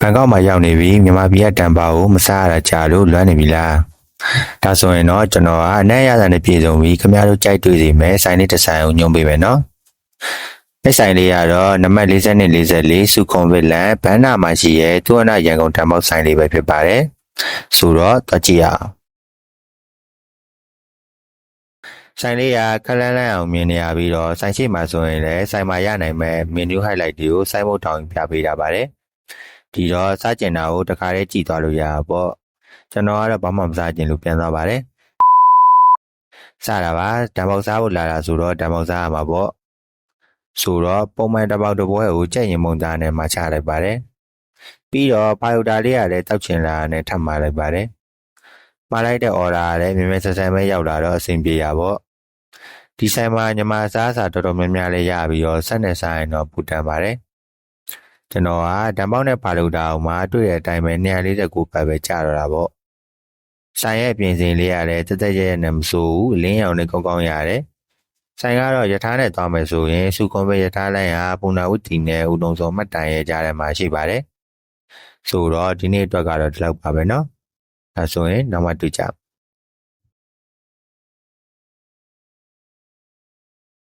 ဘန်ကောက်မှာရောက်နေပြီမြန်မာပြည်ကတန်ပါကိုမစားရတာကြာလို့လွမ်းနေပြီလားဒါဆိုရင်တော့ကျွန်တော်ကအနက်ရတာနဲ့ပြည်စုံပြီးခင်ဗျားတို့ကြိုက်တွေ့စီမယ်ဆိုင်လေးတစ်ဆိုင်ကိုညွှန်ပေးမယ်နော်အဲ့ဆိုင်လေးကတော့နံပါတ်40နဲ့44စုခုံဗစ်လန်ဘန်းနာမှာရှိရဲသူအနာရန်ကုန်တန်ပေါက်ဆိုင်လေးပဲဖြစ်ပါတယ်ဆိုတော့တော့ကြည့်ရအောင်ဆိုင်လေးကခက်လန်းလန်းအောင်မြင်နေရပြီးတော့ဆိုင်ရှိမှဆိုရင်လည်းဆိုင်မှာရနိုင်မဲ့ menu highlight တွေကိုစိုက်ဖို့တောင်းပြပေးတာပါတယ် ဒီတော့စားကျင်တာကိုတခါတည်းကြည့်သွားလို့ရတာပေါ့ကျွန်တော်ကတော့ဘာမှမစားကျင်လို့ပြန်သွားပါတယ်စားတာပါဓာတ်ပေါက်စားဖို့လာတာဆိုတော့ဓာတ်ပေါက်စားရမှာပေါ့ဆိုတော့ပုံမှန်တစ်ပေါက်တစ်ပွဲကိုကြက်ရင်မုံသားနဲ့မှချလိုက်ပါတယ်ပြီးတော့ဖာယိုတာလေးကလည်းတောက်ချင်လာတာနဲ့ထပ်မှာလိုက်ပါတယ်မှာလိုက်တဲ့ order ကလည်းမြင်မြင်ဆန်ဆန်ပဲရောက်လာတော့အဆင်ပြေရပေါ့ဒီဆိုင်မှာညီမစားစာတော်တော်များများလေးရပြီးတော့ဆက်နေစားရင်တော့ပူတန်ပါတယ် ကျွန်တော်ကဓာတ်ပေါက်နဲ့ဖာလို့တာအောင်မှာတွေ့တဲ့အတိုင်းပဲ249ပတ်ပဲကြာတော့တာပေါ့ဆိုင်ရဲ့ပြင်စင်လေးရတယ်တက်တက်ရရနဲ့မစိုးဘူးလင်းရောင်နဲ့ကောင်းကောင်းရတယ်ဆိုင်ကတော့ယထာနဲ့သွားမယ်ဆိုရင်စုကွန်ပဲယထာလိုင်းဟာပုံနာဝတီနဲ့ဦးလုံးစောမှတ်တိုင်ရဲ့ကြားထဲမှာရှိပါတယ်ဆိုတော့ဒီနေ့အတွက်ကတော့ဒီလောက်ပါပဲเนาะဒါဆိုရင်နောက်မှတွေ့ကြ